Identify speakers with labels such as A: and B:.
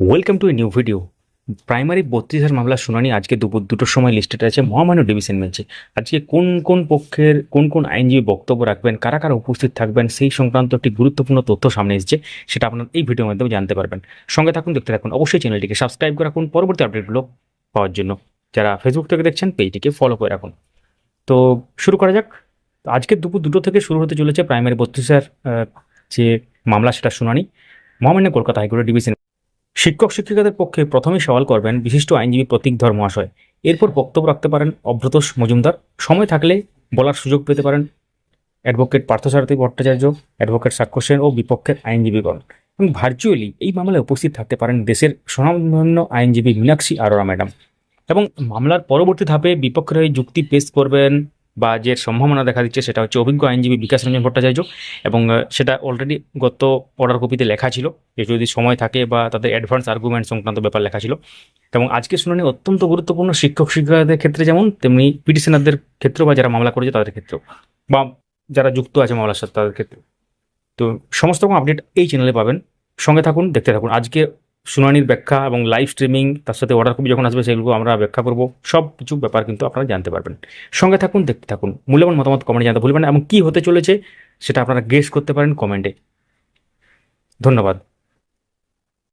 A: Welcome to a new video primary বত্রিশের মামলার শুনানি আজকে দুপুর দুটোর সময় লিস্টেড আছে মহামান্য ডিভিশন বেঞ্চে আজকে কোন কোন পক্ষের কোন কোন আইনজীবী বক্তব্য রাখবেন কারা কারা উপস্থিত থাকবেন সেই সংক্রান্ত একটি গুরুত্বপূর্ণ তথ্য সামনে এসেছে সেটা আপনার এই ভিডিওর মাধ্যমে জানতে পারবেন। সঙ্গে থাকুন দেখতে থাকুন। অবশ্যই চ্যানেলটিকে সাবস্ক্রাইব করে রাখুন। পরবর্তী আপডেটগুলো পাওয়ার জন্য। যারা ফেসবুক থেকে দেখছেন পেজটিকে ফলো করে রাখুন। তো শুরু করা যাক। আজকে দুপুর দুটো থেকে শুরু হতে চলেছে প্রাইমারি বত্রিশের আহ, যে মামলা সেটা শুনানি। মহামান্য কলকাতা হাইকোর্টের ডিভিশন শিক্ষক শিক্ষিকাদের পক্ষে প্রথমেই সওয়াল করবেন বিশিষ্ট আইনজীবী প্রতীক ধর মহাশয়। এরপর বক্তব্য রাখতে পারেন অভ্রতোষ মজুমদার। সময় থাকলে বলার সুযোগ পেতে পারেন অ্যাডভোকেট পার্থসারথী ভট্টাচার্য, অ্যাডভোকেট সাক্ষ্য সেন ও বিপক্ষের আইনজীবীগণ। এবং ভার্চুয়ালি এই মামলায় উপস্থিত থাকতে পারেন দেশের স্বনামধন্য আইনজীবী মীনাক্ষী আরোরা ম্যাডাম। এবং মামলার পরবর্তী ধাপে বিপক্ষের হয়ে যুক্তি পেশ করবেন বা যে সম্ভাবনা দেখা দিচ্ছে সেটা হচ্ছে অভিজ্ঞ আইনজীবী বিকাশ রঞ্জন ভট্টাচার্য এবং সেটা অলরেডি গত অর্ডার কপিতে লেখা ছিল। যে যদি সময় থাকে বা তাদের অ্যাডভান্স আর্গুমেন্ট সংক্রান্ত ব্যাপার লেখা ছিল। এবং আজকে শুনানি অত্যন্ত গুরুত্বপূর্ণ। শিক্ষক শিক্ষিকাদের ক্ষেত্রে যেমন, তেমনি পিটিশনারদের ক্ষেত্রেও বা যারা মামলা করেছে তাদের ক্ষেত্রেও। বা যারা যুক্ত আছে মামলার সাথে তাদের ক্ষেত্রে তো সমস্ত রকম আপডেট এই চ্যানেলে পাবেন। সঙ্গে থাকুন, দেখতে থাকুন। আজকে শুনানির ব্যাখ্যা এবং লাইভ স্ট্রিমিং তার সাথে অর্ডার কপি যখন আসবে, সেগুলো আমরা ব্যাখ্যা করব। সব কিছু ব্যাপার কিন্তু আপনারা জানতে পারবেন। সঙ্গে থাকুন, দেখতে থাকুন। মূল্যবান মতামত কমেন্টে জানতে ভুলবেন এবং কী হতে চলেছে, সেটা আপনারা গেস করতে পারেন কমেন্টে ধন্যবাদ।